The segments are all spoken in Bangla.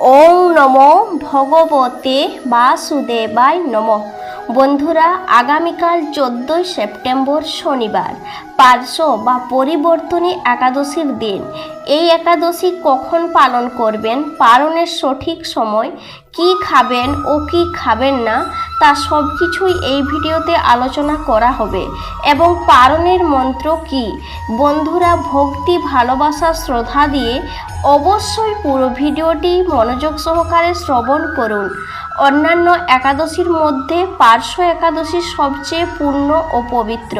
ওং নম ভগবতে বাসুদেবায় নম। বন্ধুরা, আগামীকাল চোদ্দোই সেপ্টেম্বর শনিবার, পার্শ্ব বা পরিবর্তনী একাদশীর দিন। এই একাদশী কখন পালন করবেন, পালনের সঠিক সময় কি খাবেন, ও কি খাবেন না, তা সব কিছুই এই ভিডিওতে আলোচনা করা হবে। এবং পারণের মন্ত্র কি? বন্ধুরা, ভক্তি, ভালোবাসা, শ্রদ্ধা দিয়ে অবশ্যই পুরো ভিডিওটি মনোযোগ সহকারে শ্রবণ করুন। অন্যান্য একাদশীর মধ্যে পার্শ্ব একাদশী সবচেয়ে পূর্ণ ও পবিত্র।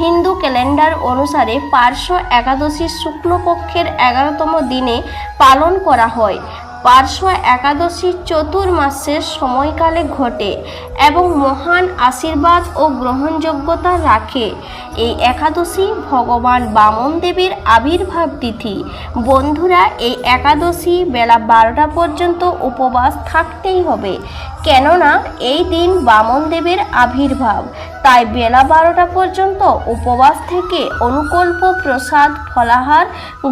হিন্দু ক্যালেন্ডার অনুসারে পার্শ্ব একাদশী শুক্লপক্ষের এগারোতম দিনে পালন করা হয়। পার্শ্ব একাদশী চতুর্মাসের সময়কালে ঘটে এবং মহান আশীর্বাদ ও গ্রহণযোগ্যতা রাখে। এই একাদশী ভগবান বামন দেবীর আবির্ভাব তিথি। বন্ধুরা, এই একাদশী বেলা বারোটা পর্যন্ত উপবাস থাকতেই হবে। কেননা, এই দিন বামন দেবের আবির্ভাব। তাই বেলা বারোটা পর্যন্ত উপবাস থেকে অনুকল্প, প্রসাদ, ফলাহার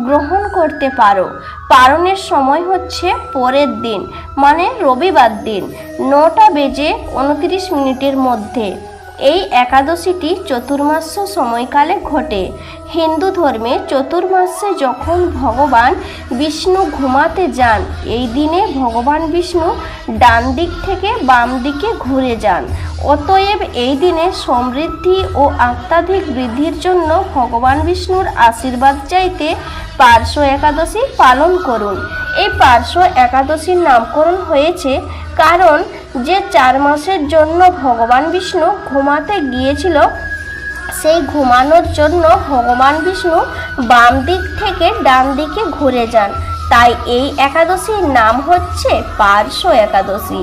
গ্রহণ করতে পারো। পারণের সময় হচ্ছে পরের দিন মানে রবিবার দিন নটা বেজে উনত্রিশ মিনিটের মধ্যে। এই একাদশীটি চতুর্মাস্য সময়কালে ঘটে। হিন্দু ধর্মে চতুর্মাসে যখন ভগবান বিষ্ণু ঘুমাতে যান, এই দিনে ভগবান বিষ্ণু ডান দিক থেকে বাম দিকে ঘুরে যান। অতএব এই দিনে সমৃদ্ধি ও আত্মাধিক বৃদ্ধির জন্য ভগবান বিষ্ণুর আশীর্বাদ চাইতে পার্শ্ব একাদশী পালন করুন। এই পার্শ্ব একাদশীর নামকরণ হয়েছে কারণ যে চার মাসের জন্য ভগবান বিষ্ণু ঘুমাতে গিয়েছিল, সেই ঘুমানোর জন্য ভগবান বিষ্ণু বাম দিক থেকে ডান দিকে ঘুরে যান। তাই এই একাদশীর নাম হচ্ছে পার্শ্ব একাদশী।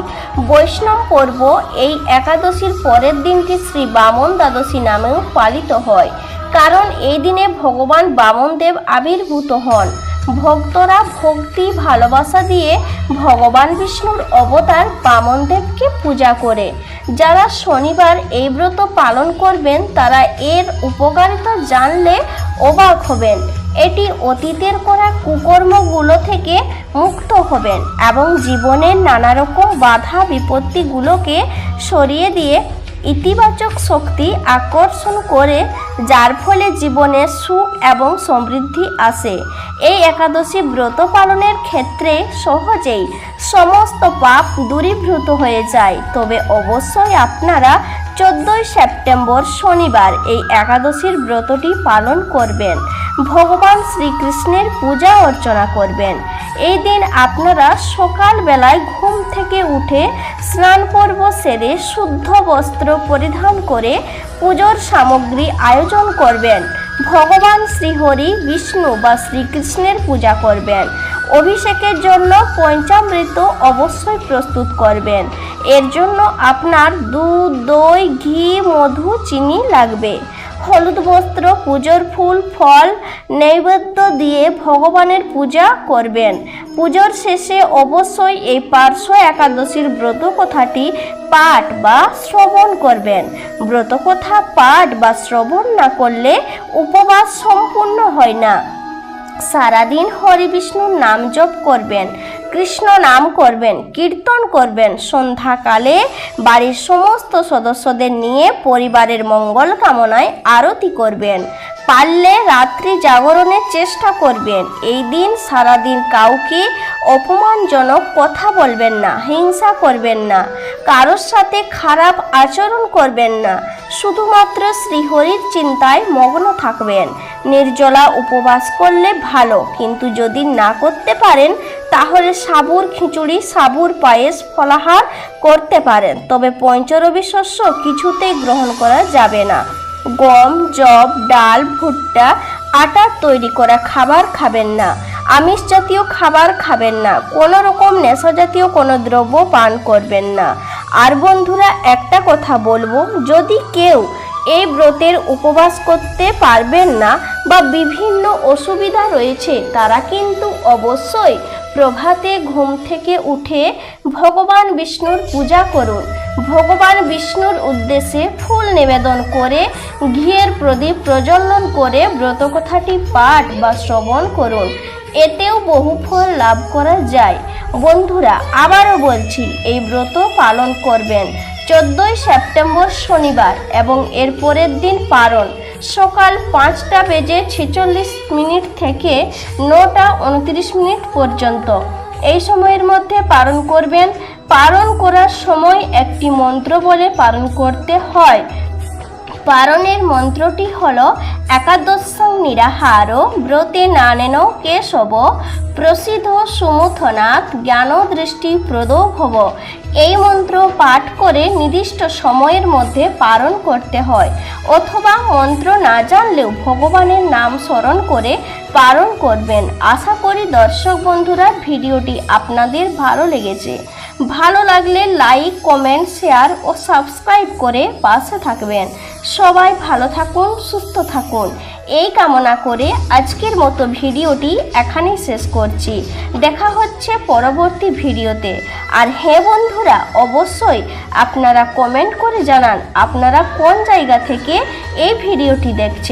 বৈষ্ণব পর্ব এই একাদশীর পরের দিনটি শ্রী বামন দ্বাদশী নামেও পালিত হয়। কারণ এই দিনে ভগবান বামনদেব আবির্ভূত হন। ভক্তরা ভক্তি, ভালোবাসা দিয়ে ভগবান বিষ্ণুর অবতার বামনদেবকে পূজা করে। যারা শনিবার এই ব্রত পালন করবেন, তারা এর উপকারিতা জানলে অবাক হবেন। এটি অতীতের করা কুকর্মগুলো থেকে মুক্ত হবেন এবং জীবনের নানা রকম বাধা বিপত্তিগুলোকে সরিয়ে দিয়ে ইতিবাচক শক্তি আকর্ষণ করে, যার ফলে জীবনে সুখ এবং সমৃদ্ধি আসে। এই একাদশী ব্রত পালনের ক্ষেত্রে সহজেই সমস্ত পাপ দূরীভূত হয়ে যায়। তবে অবশ্যই আপনারা চোদ্দোই সেপ্টেম্বর শনিবার এই একাদশীর ব্রতটি পালন করবেন। ভগবান শ্রীকৃষ্ণের পূজা অর্চনা করবেন। এই দিন আপনারা সকালবেলায় ঘুম থেকে উঠে স্নান পর্ব সেরে শুদ্ধ বস্ত্র পরিধান করে পুজোর সামগ্রী আয়োজন করবেন। ভগবান শ্রীহরি বিষ্ণু বা শ্রীকৃষ্ণের পূজা করবেন। অভিষেকের জন্য পঞ্চামৃত অবশ্যই প্রস্তুত করবেন। এর জন্য আপনার দুধ, দই, ঘি, মধু, চিনি লাগবে। হলুদ বস্ত্র, পুজোর ফুল, ফল, নৈবেদ্য দিয়ে ভগবানের পূজা করবেন। পুজোর শেষে অবশ্যই এই পার্শ্ব একাদশীর ব্রত কথাটি পাঠ বা শ্রবণ করবেন। ব্রতকথা, পাঠ বা শ্রবণ না করলে উপবাস সম্পূর্ণ হয় না। সারাদিন হরি বিষ্ণুর নাম জপ করবেন। কৃষ্ণ নাম করবেন, কীর্তন করবেন, সন্ধ্যাকালে বাড়ির সমস্ত সদস্যদের নিয়ে পরিবারের মঙ্গল কামনায় আরতি করবেন। পারলে রাত্রি জাগরণের চেষ্টা করবেন। এই দিন সারাদিন কাউকে অপমানজনক কথা বলবেন না, হিংসা করবেন না, কারোর সাথে খারাপ আচরণ করবেন না, শুধুমাত্র শ্রীহরির চিন্তায় মগ্ন থাকবেন। নির্জলা উপবাস করলে ভালো, কিন্তু যদি না করতে পারেন তাহলে সাবুর খিচুড়ি, সাবুর পায়েস, ফলাহার করতে পারেন। তবে পঞ্চরবি শস্য কিছুতেই গ্রহণ করা যাবে না। গম জব ডাল, ভুট্টা, আটা তৈরি করা খাবার খাবেন না। আমিষ জাতীয় খাবার খাবেন না। কোনো রকম নেশা জাতীয় কোনো দ্রব্য পান করবেন না। আর বন্ধুরা, একটা কথা বলব, যদি কেউ এই ব্রতের উপবাস করতে পারবেন না বা বিভিন্ন অসুবিধা রয়েছে, তারা কিন্তু অবশ্যই প্রভাতে ঘুম থেকে উঠে ভগবান বিষ্ণুর পূজা করুন। ভগবান বিষ্ণুর উদ্দেশ্যে ফুল নিবেদন করে ঘিয়ের প্রদীপ প্রজ্বলন করে ব্রতকথাটি পাঠ বা শ্রবণ করুন। এতেও বহু ফল লাভ করা যায়। বন্ধুরা, আবারও বলছি, এই ব্রত পালন করবেন। চোদ্দোই সেপ্টেম্বর শনিবার এবং এর পরের দিন পারণ। সকাল পাঁচটা বেজে ছেচল্লিশ মিনিট থেকে নটা উনত্রিশ মিনিট পর্যন্ত। এই সময়ের মধ্যে পালন করবেন। পালন করার সময় একটি মন্ত্র বলে পালন করতে হয়। পারণের মন্ত্রটি হল, একাদশং নিরাহার ব্রতে নানেন কেশব প্রসিদ্ধ সুমুথনাথ জ্ঞান দৃষ্টি প্রদো ভব। এই মন্ত্র পাঠ করে নির্দিষ্ট সময়ের মধ্যে পালন করতে হয়। অথবা মন্ত্র না জানলেও ভগবানের নাম স্মরণ করে পালন করবেন। আশা করি দর্শক বন্ধুরা, ভিডিওটি আপনাদের ভালো লেগেছে। ভালো লাগলে লাইক কমেন্ট শেয়ার ও সাবস্ক্রাইব করে পাশে থাকবেন। সবাই ভালো থাকুন, সুস্থ থাকুন। এই কামনা করে আজকের মতো ভিডিওটি এখানেই শেষ করছি। দেখা হচ্ছে পরবর্তী ভিডিওতে। আর হ্যাঁ বন্ধুরা, অবশ্যই আপনারা কমেন্ট করে জানান আপনারা কোন জায়গা থেকে এই ভিডিওটি দেখছেন।